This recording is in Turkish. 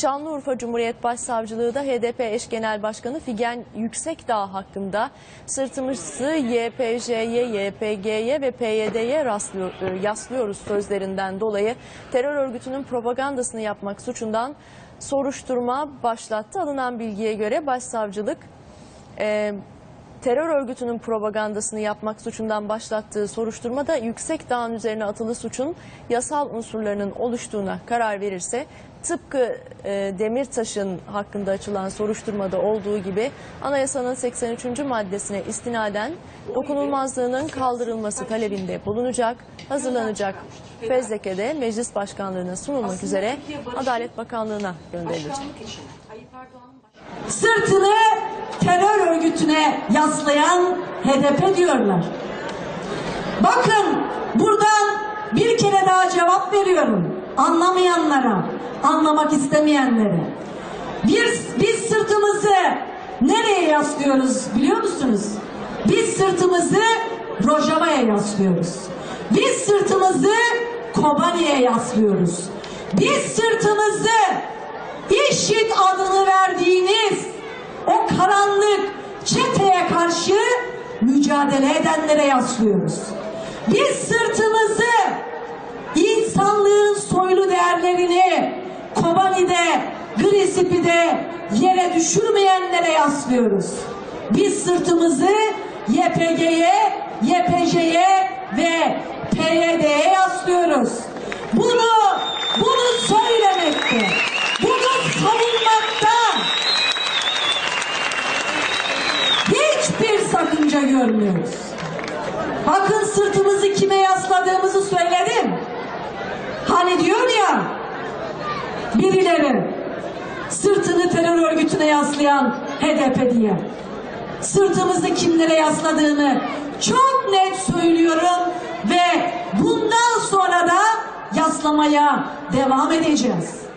Şanlıurfa Cumhuriyet Başsavcılığı da HDP eş genel başkanı Figen Yüksekdağ hakkında sırtımızı YPJ'ye, YPG'ye ve PYD'ye e, yaslıyoruz sözlerinden dolayı terör örgütünün propagandasını yapmak suçundan soruşturma başlattı. Alınan bilgiye göre başsavcılık e, terör örgütünün propagandasını yapmak suçundan başlattığı soruşturmada yüksek dağın üzerine atılı suçun yasal unsurlarının oluştuğuna karar verirse tıpkı e, Demirtaş'ın hakkında açılan soruşturmada olduğu gibi anayasanın 83. maddesine istinaden dokunulmazlığının kaldırılması talebinde bulunacak, hazırlanacak fezlekede meclis başkanlığına sunulmak üzere Adalet Bakanlığı'na gönderilecek. sırtını terör örgütüne yaslayan HDP diyorlar. Bakın buradan bir kere daha cevap veriyorum. Anlamayanlara, anlamak istemeyenlere. Biz, biz sırtımızı nereye yaslıyoruz biliyor musunuz? Biz sırtımızı Rojava'ya yaslıyoruz. Biz sırtımızı Kobani'ye yaslıyoruz. Biz sırtımızı İşit adını verdiğiniz o karanlık mücadele edenlere yaslıyoruz. Biz sırtımızı insanlığın soylu değerlerini Kobani'de, Grisipi'de yere düşürmeyenlere yaslıyoruz. Biz sırtımızı YPG'ye, YPJ'ye ve PYD'ye yaslıyoruz. Sakınca görmüyoruz. Bakın sırtımızı kime yasladığımızı söyledim. Hani diyor ya birileri sırtını terör örgütüne yaslayan HDP diye. Sırtımızı kimlere yasladığını çok net söylüyorum ve bundan sonra da yaslamaya devam edeceğiz.